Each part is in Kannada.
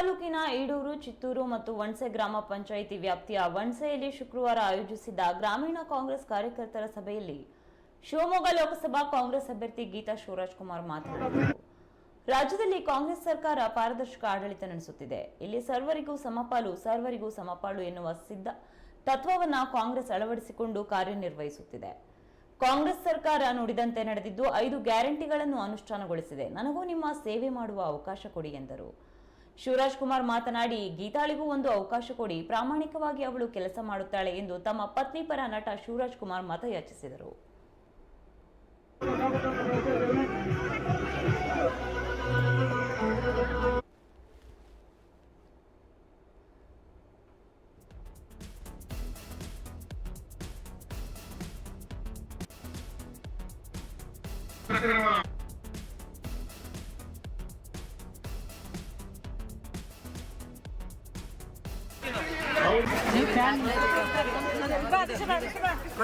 ತಾಲೂಕಿನ ಈಡೂರು, ಚಿತ್ತೂರು ಮತ್ತು ವಣಸೆ ಗ್ರಾಮ ಪಂಚಾಯಿತಿ ವ್ಯಾಪ್ತಿಯ ವಣಸೆಯಲ್ಲಿ ಶುಕ್ರವಾರ ಆಯೋಜಿಸಿದ್ದ ಗ್ರಾಮೀಣ ಕಾಂಗ್ರೆಸ್ ಕಾರ್ಯಕರ್ತರ ಸಭೆಯಲ್ಲಿ ಶಿವಮೊಗ್ಗ ಲೋಕಸಭಾ ಕಾಂಗ್ರೆಸ್ ಅಭ್ಯರ್ಥಿ ಗೀತಾ ಶಿವರಾಜ್ ಕುಮಾರ್ ಮಾತನಾಡಿದರು. ರಾಜ್ಯದಲ್ಲಿ ಕಾಂಗ್ರೆಸ್ ಸರ್ಕಾರ ಪಾರದರ್ಶಕ ಆಡಳಿತ ನಡೆಸುತ್ತಿದೆ. ಇಲ್ಲಿ ಸರ್ವರಿಗೂ ಸಮಪಾಲು ಸರ್ವರಿಗೂ ಸಮಪಾಲು ಎನ್ನುವ ಸಿದ್ಧ ತತ್ವವನ್ನು ಕಾಂಗ್ರೆಸ್ ಅಳವಡಿಸಿಕೊಂಡು ಕಾರ್ಯನಿರ್ವಹಿಸುತ್ತಿದೆ. ಕಾಂಗ್ರೆಸ್ ಸರ್ಕಾರ ನುಡಿದಂತೆ ನಡೆದಿದ್ದು, ಐದು ಗ್ಯಾರಂಟಿಗಳನ್ನು ಅನುಷ್ಠಾನಗೊಳಿಸಿದೆ. ನನಗೂ ನಿಮ್ಮ ಸೇವೆ ಮಾಡುವ ಅವಕಾಶ ಕೊಡಿ ಎಂದರು. ಶಿವರಾಜ್ ಕುಮಾರ್ ಮಾತನಾಡಿ, ಗೀತಾಳಿಗೂ ಒಂದು ಅವಕಾಶ ಕೊಡಿ, ಪ್ರಾಮಾಣಿಕವಾಗಿ ಅವಳು ಕೆಲಸ ಮಾಡುತ್ತಾಳೆ ಎಂದು ತಮ್ಮ ಪತ್ನಿ ಪರ ನಟ ಶಿವರಾಜ್ ಕುಮಾರ್ ಮತಯಾಚಿಸಿದರು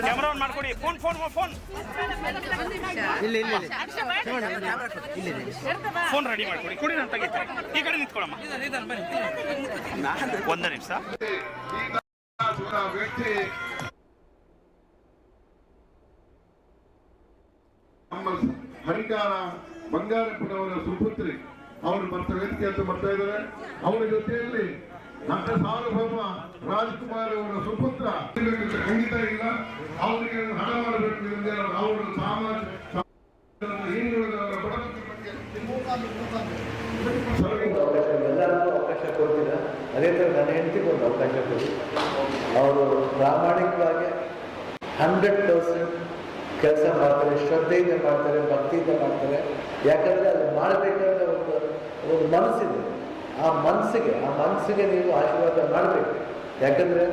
ಕ್ಯಾಮ್ರಾ ಆನ್ ಮಾಡ್ಕೊಡಿ ಫೋನ್ ಫೋನ್ ಫೋನ್ ಇಲ್ಲ ಇಲ್ಲ ಇಲ್ಲ. ಫೋನ್ ರೆಡಿ ಮಾಡ್ಕೊಡಿ. ಕೊಡಿ ನಾನು ತೆಗಿತೀನಿ ಈ ಕಡೆ ನಿಂತ್ಕೊಳಮ್ಮ. ಒಂದು ನಿಮಿಷ. ಹರಿಕಾರ ಬಂಗಾರಪ್ಪನವರ ಸುಪುತ್ರಿ. ಅವರು ಬರ್ತಾ ವೇದಿಕೆ ಅಂತ ಬರ್ತಾ ಇದ್ದಾರೆ. ಅವರ ಜೊತೆಯಲ್ಲಿ ನಟ ಸಾರ್ವಭೌಮ ರಾಜ್ಕುಮಾರ್ ಅವರ ಸುಪುತ್ರ. ಖಂಡಿತ ಇಲ್ಲ. ಅವರಿಗೆ ಹಣ ಮಾಡಬೇಕು ಅವರು ಸಾಮಾಜಿಕ ಹಿಂದುಳಿದವರ ಎಲ್ಲರಿಗೂ ಅವಕಾಶ ಕೊಡ್ತೀರ? ಅದೇ ಥರ ನನ್ನ ಹೆಂಡತಿಗೆ ಒಂದು ಅವಕಾಶ ಕೊಡಿ. ಅವರು ಪ್ರಾಮಾಣಿಕವಾಗಿ ಹಂಡ್ರೆಡ್ ಪರ್ಸೆಂಟ್ ಕೆಲಸ ಮಾಡ್ತಾರೆ, ಶ್ರದ್ಧೆಯಿಂದ ಮಾಡ್ತಾರೆ, ಭಕ್ತಿಯಿಂದ ಮಾಡ್ತಾರೆ. ಯಾಕಂದ್ರೆ ಅದು ಮಾಡಬೇಕಾದ ಒಂದು ಒಂದು ಮನಸ್ಸಿದೆ. ಆ ಮನಸ್ಸಿಗೆ ಆ ಮನಸ್ಸಿಗೆ ನೀವು ಆಶೀರ್ವಾದ ಮಾಡಬೇಕು. ಯಾಕಂದರೆ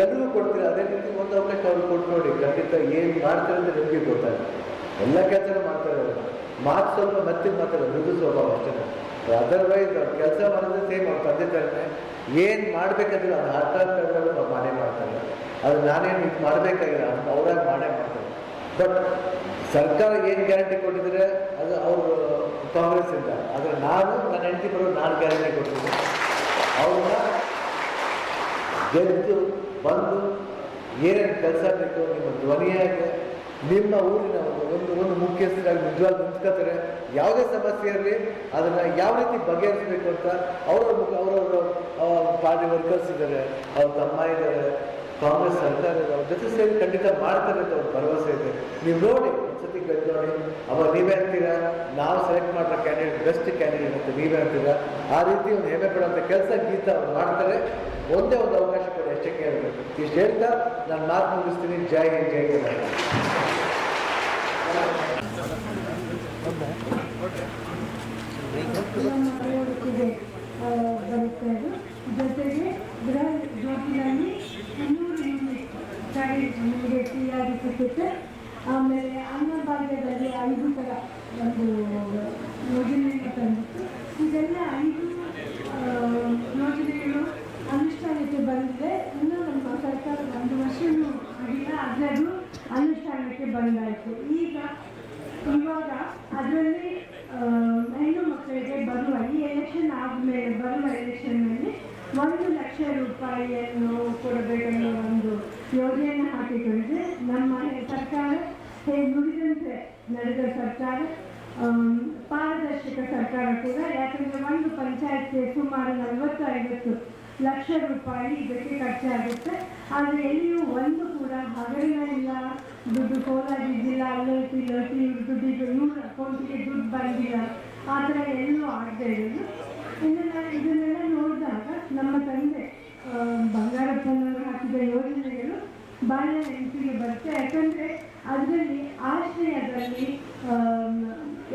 ಎಲ್ಲರಿಗೂ ಕೊಡ್ತೀರ, ಅದೇ ರೀತಿ ಒಂದು ಅವಕಾಶ ಅವ್ರಿಗೆ ಕೊಟ್ಟು ನೋಡಿ ಖಂಡಿತ ಏನು ಮಾಡ್ತಾರೆ ಅಂತ ನಿಮಗೆ ಗೊತ್ತಾಗುತ್ತೆ ಎಲ್ಲ ಕೆಲಸನೂ ಮಾಡ್ತಾರೆ ಅವರು. ಮಾತು ಸ್ವಲ್ಪ ಮತ್ತೆ ಮಾತಾಡ ಮೃದು ಸ್ವಭಾವ ಅಷ್ಟೇ. ಅದರ್ವೈಸ್ ಅವ್ರು ಕೆಲಸ ಮಾಡಿದ್ರೆ ಸೇಮ್ ಅವ್ರು ತಂದೆ ಥರನೇ ಏನು ಮಾಡಬೇಕಾದ್ರೆ ಅದು ಅರ್ಥ ಅವ್ರು ಮಾಡೇ ಮಾಡ್ತಾರೆ. ಅದು ನಾನೇನು ಇದು ಮಾಡಬೇಕಾಗಿಲ್ಲ, ಅವ್ರಾಗ ಮಾಡೇ ಮಾಡ್ತಾರೆ. ಬಟ್ ಸರ್ಕಾರ ಏನು ಗ್ಯಾರಂಟಿ ಕೊಟ್ಟಿದ್ರೆ ಅದು ಅವರು ಕಾಂಗ್ರೆಸ್ ಇಂದ. ಆದರೆ ನಾನು, ನನ್ನ ಹೆಂಡತಿ ಬರೋ ನಾನು ಗ್ಯಾರಂಟಿ ಕೊಟ್ಟಿದ್ದೆ ಅವ್ರನ್ನ ಗೆದ್ದು ಬಂದು ಏನೇನು ಕೆಲಸ ಬೇಕು, ನಿಮ್ಮ ಧ್ವನಿಯಾಗಿ ನಿಮ್ಮ ಊರಿನ ಒಂದು ಒಂದು ಮುಖ್ಯಸ್ಥರಾಗಿ ನಿಜವಾಗಿ ನಿಂತ್ಕೋತಾರೆ. ಯಾವುದೇ ಸಮಸ್ಯೆ ಇರಲಿ, ಅದನ್ನು ಯಾವ ರೀತಿ ಬಗೆಹರಿಸಬೇಕು ಅಂತ ಅವರವ್ರ ಮುಖ, ಅವರವರು ಪಾರ್ಟಿ ವರ್ಕರ್ಸ್ ಇದ್ದಾರೆ, ಅವ್ರ ತಮ್ಮ ಇದ್ದಾರೆ, ಕಾಂಗ್ರೆಸ್ ಸರ್ಕಾರ ಅವ್ರ ಜೊತೆ ಸೇರಿ ಖಂಡಿತ ಮಾಡ್ತಾರೆ ಅಂತ ಅವ್ರ ಭರವಸೆ ಇದೆ. ನೀವು ನೋಡಿ ಗೆದ್ದು ನೋಡಿ. ಅವಾಗ ನೀವೇ ಅಂತೀರಾ ನಾವು ಸೆಲೆಕ್ಟ್ ಮಾಡಿರೋ ಕ್ಯಾಂಡಿಡೇಟ್ ಬೆಸ್ಟ್ ಕ್ಯಾಂಡಿಡೇಟ್ ಅಂತ ನೀವೇ ಅಂತೀರಾ ಆ ರೀತಿ ಒಂದು ಹೆಮ್ಮೆ ಪಡುವಂಥ ಕೆಲಸ ಗೀತ ಅವ್ರು ಮಾಡ್ತಾರೆ. ಒಂದೇ ಒಂದು ಅವಕಾಶ ಕೊಡಿ, ಅಷ್ಟೇ ಕೇಳಬೇಕು. ಇಷ್ಟು ಹೇಳ್ತಾ ನಾನು ಮಾತು ಮುಗಿಸ್ತೀನಿ. ಜೈ ಹಿಂದ್ ಜೈ ಹಿಂದ್. ಜೊತೆಗೆ ಗೃಹ ಜ್ಯೋತಿನಲ್ಲಿ ಇನ್ನೂರು ನಿಮಗೆ ಫ್ರೀಯಾಗಿ ಸಿಗುತ್ತೆ ಆಮೇಲೆ ಅನ್ನಭಾಗ್ಯದಲ್ಲಿ ಐದು ಥರ ಒಂದು, ಯೋಜನೆಯನ್ನು ತಂದಿತ್ತು. ಇದೆಲ್ಲ ಐದು ಯೋಜನೆಗಳು ಅನುಷ್ಠಾನಕ್ಕೆ ಬಂದಿದೆ. ಇನ್ನು ನಮ್ಮ ಸರ್ಕಾರ ಒಂದು ವರ್ಷವೂ ಆಗಿಲ್ಲ ಆದರೆ ಅದು ಅನುಷ್ಠಾನಕ್ಕೆ ಬಂದಾಯಿತು. ಈಗ ಇವಾಗ ಅದರಲ್ಲಿ ಹೆಣ್ಣು ಮಕ್ಕಳಿಗೆ ಬರುವ ಈ ಎಲೆಕ್ಷನ್ ಆದಮೇಲೆ ಬರುವ ಎಲೆಕ್ಷನ್ನಲ್ಲಿ ಒಂದು ಲಕ್ಷ ರೂಪಾಯಿಯನ್ನು ಕೊಡಬೇಕೆನ್ನುವ ಒಂದು ಯೋಜನೆಯನ್ನು ಹಾಕಿಕೊಂಡಿದೆ ನಮ್ಮ ಸರ್ಕಾರ ನುಡಿದಂತೆ ನಡೆದ ಸರ್ಕಾರ ಪಾರದರ್ಶಕ ಸರ್ಕಾರ ಕೂಡ. ಯಾಕಂದರೆ ಒಂದು ಪಂಚಾಯತ್ಗೆ ಸುಮಾರು ನಲವತ್ತು ಐವತ್ತು ಲಕ್ಷ ರೂಪಾಯಿ ಇದಕ್ಕೆ ಖರ್ಚಾಗುತ್ತೆ. ಆದರೆ ಎಲ್ಲಿಯೂ ಒಂದು ಕೂಡ ಹಗರಣ ಇಲ್ಲ. ದುಡ್ಡು ಕೋಲಾಗಿದ್ದಿಲ್ಲ ಅಲ್ಲೋಯ್ತು, ಇಲ್ಲೋಯ್ತು ದುಡ್ಡಿಗೆ ಇವ್ರ ಅಕೌಂಟಿಗೆ ದುಡ್ಡು ಬಂದಿಲ್ಲ. ಆ ಥರ ಎಲ್ಲೂ ಆಗದೆ ಇರೋದು. ಇದನ್ನ ಇದನ್ನೆಲ್ಲ ನೋಡಿದಾಗ ನಮ್ಮ ತಂದೆ ಬಂಗಾರಪ್ಪನವರು ಹಾಕಿದ ಯೋಜನೆಗಳು ಭಾಳ ನೆನಪಿಗೆ ಬರುತ್ತೆ. ಯಾಕಂದರೆ ಅದರಲ್ಲಿ ಆಶ್ರಯದಲ್ಲಿ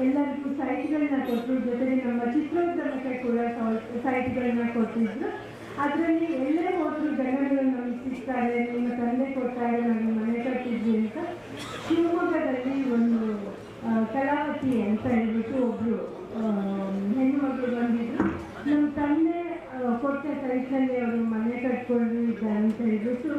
ಎಲ್ಲರಿಗೂ ಸೈಟ್ಗಳನ್ನ ಕೊಟ್ಟರು ಜೊತೆಗೆ ನಮ್ಮ ಚಿತ್ರೋದ್ಯಮಕ್ಕೆ ಕೂಡ ಸೈಟ್ಗಳನ್ನ ಕೊಟ್ಟಿದ್ರು. ಅದರಲ್ಲಿ ಎಲ್ಲೇ ಹೋದ್ರು ಜನಗಳು ನಮಗೆ ಸಿಗ್ತಾರೆ ನಿಮ್ಮ ತಂದೆ ಕೊಟ್ಟಾಗ ನಾನು ಮನೆ ಕಟ್ಟಿದ್ವಿ ಅಂತ ಶಿವಮೊಗ್ಗದಲ್ಲಿ ಒಂದು ಕಲಾವತಿ ಅಂತ ಹೇಳ್ಬಿಟ್ಟು ಒಬ್ರು ಆ, ಹೆಣ್ಣು ಮಗಳು ಬಂದಿದ್ರು. ನಮ್ಮ ತಂದೆ ಕೊಟ್ಟ ಸೈಟ್ನಲ್ಲಿ ಅವರು ಕಟ್ಕೊಂಡಿದ್ದಾರೆ ಅಂತ ಹೇಳ್ಬಿಟ್ಟು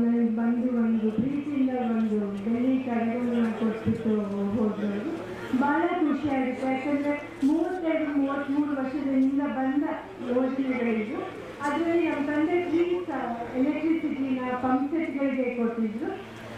ನನಗೆ ಬಂದು ಒಂದು ಪ್ರೀತಿಯಿಂದ ಒಂದು ಬೆಳ್ಳಿ ಕಡೆಗಳನ್ನ ಕೊಟ್ಬಿಟ್ಟು ಹೋದ್ರು. ಭಾಳ ಖುಷಿಯಾಗುತ್ತೆ ಯಾಕಂದರೆ ಮೂವತ್ತೆರಡು, ಮೂವತ್ತ್ಮೂರು ವರ್ಷದಿಂದ ಬಂದ ಯೋಜನೆಗಳಿದ್ದು ಅದರಲ್ಲಿ ನಮ್ಮ ತಂದೆ ಫ್ರೀ ಎಲೆಕ್ಟ್ರಿಸಿಟಿನ ಪಂಪ್ ಸೆಟ್ಗಳಿಗೆ ಕೊಟ್ಟಿದ್ರು.